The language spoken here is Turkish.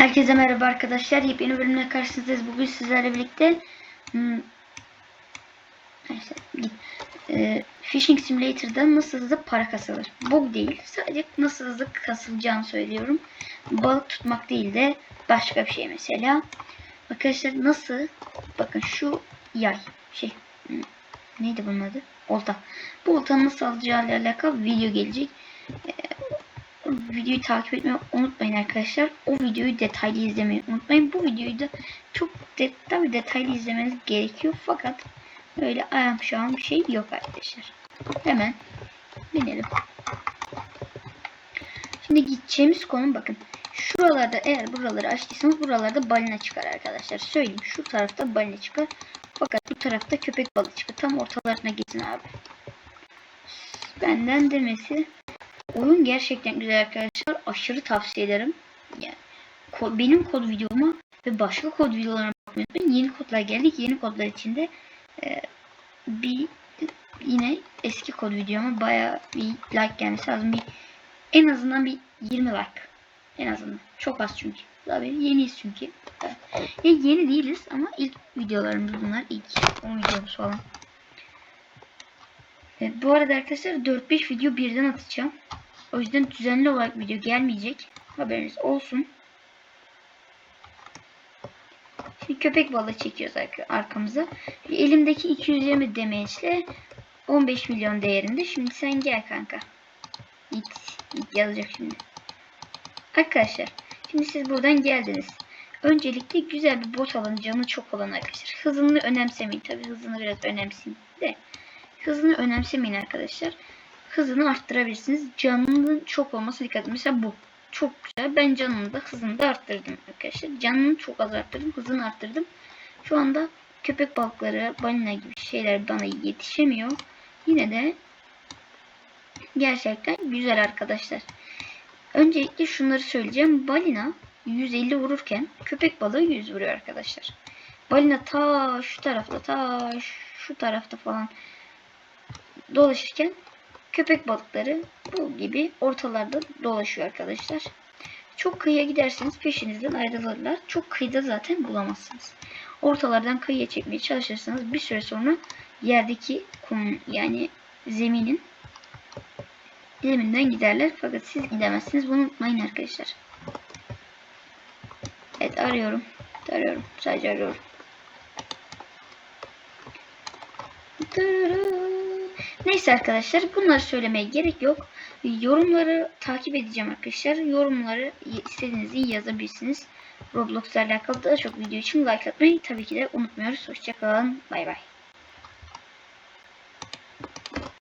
Herkese merhaba arkadaşlar. Yepyeni bölümle karşınızdayız. Bugün sizlerle birlikte hmm. Ee, Fishing Simulator'da nasıl hızlı para kasılır. Bu değil. Sadece nasıl hızlı kasılacağını söylüyorum. Balık tutmak değil de başka bir şey mesela. Arkadaşlar nasıl? Bakın şu yay. Şey. hmm, Neydi bunun adı? Olta. Bu oltanın nasıl alacağıyla alakalı video gelecek videoyu takip etmeyi unutmayın arkadaşlar. O videoyu detaylı izlemeyi unutmayın. Bu videoyu da çok de, tabii detaylı izlemeniz gerekiyor. Fakat öyle ayağım şu an bir şey yok arkadaşlar. Hemen binelim. Şimdi gideceğimiz konum bakın. Şuralarda eğer buraları açtıysanız buralarda balina çıkar arkadaşlar. Söyleyeyim şu tarafta balina çıkar. Fakat bu tarafta köpek balığı çıkar. Tam ortalarına gitsin abi. Benden demesi Oyun gerçekten güzel arkadaşlar. Aşırı tavsiye ederim. Yani benim kod videoma ve başka kod videolarına bakmayı. Yeni kodlar geldik. Yeni kodlar içinde e, bir yine eski kod videoma baya bir like gelmesi lazım. Bir, en azından bir 20 like. En azından. Çok az çünkü. Tabii yeniyiz çünkü. Ya yeni değiliz ama ilk videolarımız bunlar. İlk 10 videomuz falan. Evet, bu arada arkadaşlar 4-5 video birden atacağım. O yüzden düzenli olarak video gelmeyecek. Haberiniz olsun. Şimdi köpek balığı çekiyoruz ark arkamıza. Elimdeki 220 demeçle 15 milyon değerinde. Şimdi sen gel kanka. X, X yazacak şimdi. Arkadaşlar şimdi siz buradan geldiniz. Öncelikle güzel bir bot alın canı çok olan arkadaşlar. Hızını önemsemeyin. Tabi hızını biraz önemseyin de. Hızını önemsemeyin arkadaşlar hızını arttırabilirsiniz. Canının çok olması dikkat edin. Mesela bu. Çok güzel. Ben canını da hızını da arttırdım arkadaşlar. Canını çok az arttırdım. Hızını arttırdım. Şu anda köpek balıkları, balina gibi şeyler bana yetişemiyor. Yine de gerçekten güzel arkadaşlar. Öncelikle şunları söyleyeceğim. Balina 150 vururken köpek balığı 100 vuruyor arkadaşlar. Balina ta şu tarafta ta şu tarafta falan dolaşırken köpek balıkları bu gibi ortalarda dolaşıyor arkadaşlar. Çok kıyıya giderseniz peşinizden ayrılırlar. Çok kıyıda zaten bulamazsınız. Ortalardan kıyıya çekmeye çalışırsanız bir süre sonra yerdeki kum yani zeminin zeminden giderler. Fakat siz gidemezsiniz. Bunu unutmayın arkadaşlar. Evet arıyorum. Arıyorum. Sadece arıyorum. Neyse arkadaşlar bunları söylemeye gerek yok. Yorumları takip edeceğim arkadaşlar. Yorumları istediğinizi yazabilirsiniz. Roblox ile alakalı daha çok video için like atmayı tabii ki de unutmuyoruz. Hoşçakalın. Bay bay.